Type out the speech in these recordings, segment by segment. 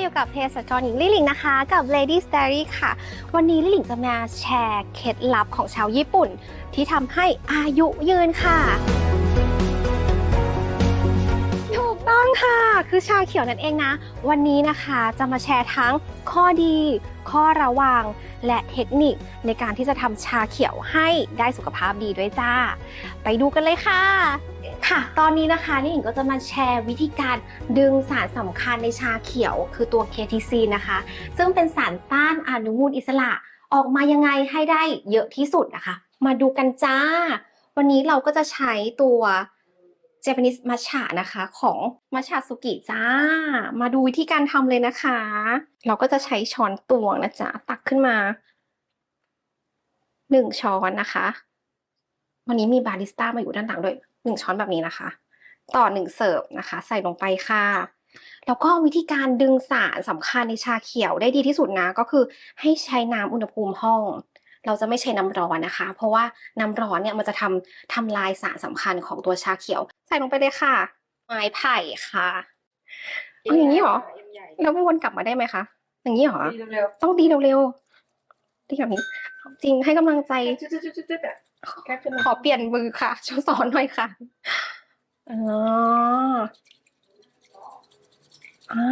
อยู่กับเภสัชกรหญิงลี่หลิงนะคะ กับ Lady Diary ค่ะ วันนี้ลี่หลิงจะมาแชร์เคล็ดลับของชาวญี่ปุ่น ที่ทำให้อายุยืนค่ะ ถูกต้องค่ะ คือชาเขียวนั่นเองนะ วันนี้นะคะจะมาแชร์ทั้งข้อดี ข้อระวัง และเทคนิคในการที่จะทำชาเขียวให้ได้สุขภาพดีด้วยจ้า ไปดูกันเลยค่ะ ค่ะ ตอนนี้นะคะนี่หญิงก็จะมาแชร์วิธีการดึงสารสำคัญในชาเขียว คือตัว KTC นะคะ ซึ่งเป็นสารต้านอนุมูลอิสระออกมายังไงให้ได้เยอะที่สุดนะคะ มาดูกันจ้า วันนี้เราก็จะใช้ตัว Japanese Matcha นะคะของ Matcha Suki จ้า มาดูวิธีการทำเลยนะคะ เราก็จะใช้ช้อนตวงนะจ๊ะ ตักขึ้นมาหนึ่งช้อนนะคะ วันนี้มีบาริสต้ามาอยู่ด้านหลังด้วยหนึ่งช้อนแบบนี้นะคะ ต่อหนึ่งเสิร์ฟนะคะ ใส่ลงไปค่ะ แล้วก็วิธีการดึงสารสำคัญในชาเขียวได้ดีที่สุดนะ ก็คือให้ใช้น้ำอุณหภูมิห้องเราจะไม่ใช้น้ำร้อนนะคะ เพราะว่าน้ำร้อนเนี่ยมันจะทำทำลายสารสำคัญของตัวชาเขียว ใส่ลงไปเลยค่ะ ไม้ไผ่ค่ะเอาอย่างนี้เหรอ แล้วไม่วนกลับมาได้ไหมคะ อย่างนี้เหรอดีเร็วต้องดีเร็วๆดีแบบนี้ จริงให้กำลังใจ ๆจุดๆๆๆอะแค่ขึ้นมาขอเปลี่ยนมือค่ะช่วยสอนหน่อยค่ะอ๋ออ่า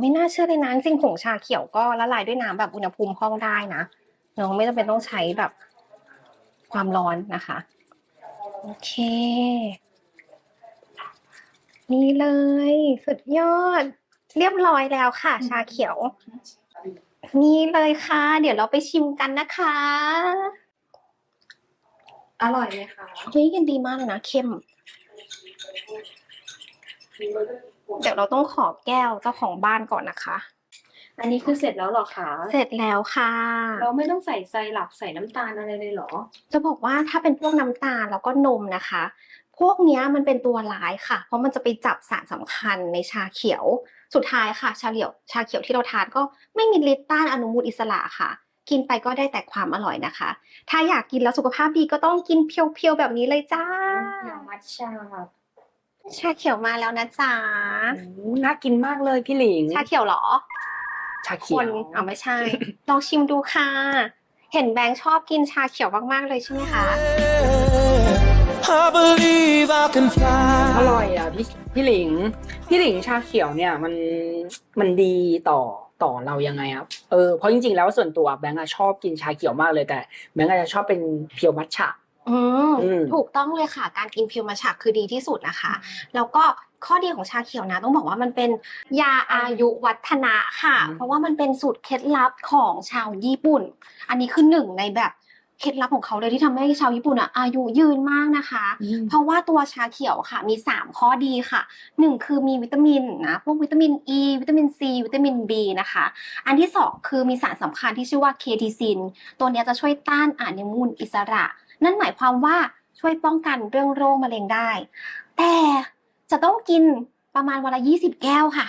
ไม่น่าเชื่อเลยนะจริงๆผงชาเขียวก็ละลายด้วยน้ำแบบอุณหภูมิห้องได้นะเนาะไม่จำเป็นต้องใช้แบบความร้อนนะคะ โอเค นี่เลย สุดยอด เรียบร้อยแล้วค่ะ ชาเขียว นี่เลยค่ะ เดี๋ยวเราไปชิมกันนะคะ อร่อยไหมคะเฮ้ยกันดีมากเลยนะเข้มเดี๋ยวเราต้องขอแก้วเจ้าของบ้านก่อนนะคะ อันนี้คือเสร็จแล้วเหรอคะ เสร็จแล้วค่ะ เราไม่ต้องใส่ไซรัปใส่น้ำตาลอะไรเลยเหรอ จะบอกว่าถ้าเป็นพวกน้ำตาลแล้วก็นมนะคะ พวกเนี้ยมันเป็นตัวร้ายค่ะ เพราะมันจะไปจับสารสำคัญในชาเขียว สุดท้ายค่ะ ชาเขียว ชาเขียวที่เราทานก็ไม่มีฤทธิ์ต้านอนุมูลอิสระค่ะ กินไปก็ได้แต่ความอร่อยนะคะ ถ้าอยากกินแล้วสุขภาพดีก็ต้องกินเพียวๆแบบนี้เลยจ้ามัทฉะชาเขียวมาแล้วนะจ๊ะน่ากินมากเลยพี่หลิง ชาเขียวเหรอ ชาคเขียนวเอาไม่ใช่ ลองชิมดูค่ะ เห็นแบงค์ชอบกินชาเขียวมากๆเลยใช่ไหมคะ I believe I can อ fly. ร่อยอะพี่พี่หลิง พี่หลิงชาเขียวเนี่ยมันมันดีต่อ ต่อเรายังไงครับเออเพราะจริงๆแล้วส่วนตัวแบงค์อะชอบกินชาเขียวมากเลยแต่แบงค์อาจจะชอบเป็นเพียวมัทฉะ อืมอืม ถูกต้องเลยค่ะ การกินพิวมาฉากคือดีที่สุดนะคะ แล้วก็ข้อดีของชาเขียวนะ ต้องบอกว่ามันเป็นยาอายุวัฒนะค่ะเพราะว่ามันเป็นสูตรเคล็ดลับของชาวญี่ปุ่น อันนี้คือหนึ่งในแบบ เคล็ดลับของเขาเลยที่ทำให้ชาวญี่ปุ่นอะอายุยืนมากนะคะเพราะว่าตัวชาเขียวค่ะมี 3 ข้อดีค่ะ 1 คือมีวิตามินนะพวกวิตามิน E วิตามิน C วิตามิน B นะคะ อันที่ 2 คือมีสารสำคัญที่ชื่อว่าเคทิซิน ตัวเนี้ยจะช่วยต้านอนุมูลอิสระ นั่นหมายความว่าช่วยป้องกันเรื่องโรคมะเร็งได้ แต่จะต้องกินประมาณวันละ 20 แก้วค่ะ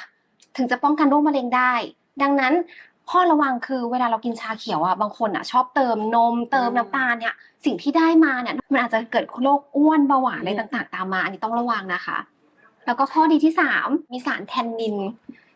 ถึงจะป้องกันโรคมะเร็งได้ ดังนั้น ข้อระวังคือเวลาเรากินชาเขียวอะบางคนอะ ชอบเติมนมเติมน้ำตาลเนี่ย สิ่งที่ได้มาเนี่ยมันอาจจะเกิดโรคอ้วนเบาหวานอะไรต่างๆ ตามมา อันนี้ต้องระวังนะคะ แล้วก็ข้อดีที่ 3 มีสารแทนนิน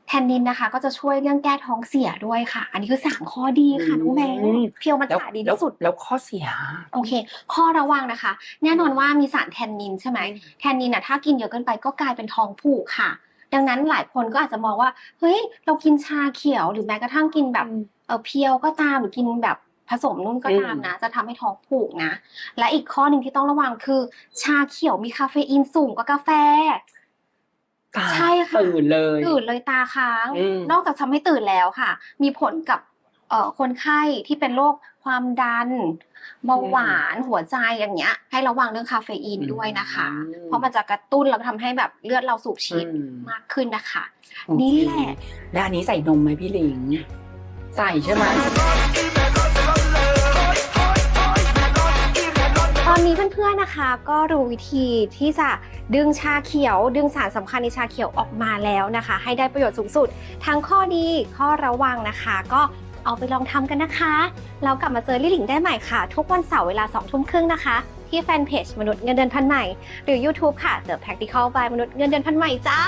แทนนินนะคะ ก็จะช่วยเรื่องแก้ท้องเสียด้วยค่ะ อันนี้คือ 3 ข้อดีค่ะน้องแบงค์อืมเพียวมาแล้วฉาดีแล้วที่สุดแล้วข้อเสีย โอเค ข้อระวังนะคะ แน่นอนว่ามีสารแทนนินใช่ไหมแทนนินน่ะถ้ากินเยอะเกินไปก็กลายเป็นท้องผูกค่ะ ดังนั้นหลายคนก็อาจจะมองว่า เฮ้ย เรากินชาเขียว หรือแม้กระทั่งกินแบบเออเพียวก็ตามหรือกินแบบผสมนุ่นก็ตามนะ จะทำให้ท้องผูกนะ และอีกข้อหนึ่งที่ต้องระวังคือ ชาเขียวมีคาเฟอีนสูงกว่ากาแฟใช่ค่ะตื่นเลยตื่นเลยตาค้างอืมนอกจากทำให้ตื่นแล้วค่ะ มีผลกับเอ่อ คนไข้ที่เป็นโรคความดันเบาหวานหัวใจอย่างเงี้ย ให้ระวังเรื่องคาเฟอีนด้วยนะคะอืมเพราะมันจะกระตุ้นแล้วก็ทำให้แบบเลือดเราสูบฉีดอืมมากขึ้นนะคะโอเคนี่แหละแล้วอันนี้ใส่นมไหมพี่หลิง ใส่ใช่ไหมตอนนี้เพื่อนๆนะคะ ก็รู้วิธีที่จะดึงชาเขียว ดึงสารสำคัญในชาเขียวออกมาแล้วนะคะ ให้ได้ประโยชน์สูงสุด ทั้งข้อดีข้อระวังนะคะ ก็ เอาไปลองทำกันนะคะ เรากลับมาเจอลี่หลิงได้ใหม่ค่ะ ทุกวันเสาร์เวลา2ทุ่มครึ่งนะคะ ที่แฟนเพจมนุษย์เงินเดือนพันใหม่ หรือ YouTube ค่ะ The Practical by มนุษย์เงินเดือนพันใหม่จ้า